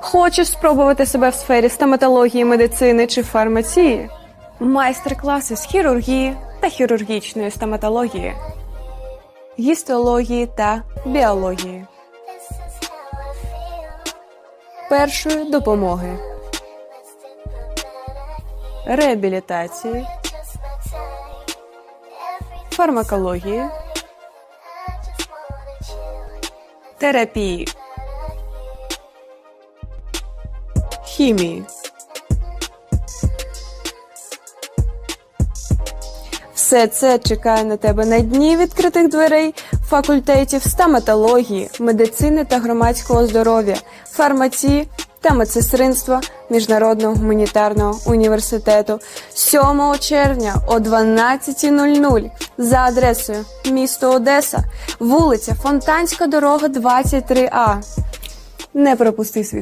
Хочеш спробувати себе в сфері стоматології, медицини чи фармації? Майстер-класи з хірургії та хірургічної стоматології, гістології та біології, першої допомоги, реабілітації, фармакології, терапії, хімії. Все це чекає на тебе на дні відкритих дверей факультетів стоматології, медицини та громадського здоров'я, фармації та медсестринства Міжнародного гуманітарного університету 7 червня о 12.00 за адресою місто Одеса, вулиця Фонтанська дорога 23А. Не пропусти свій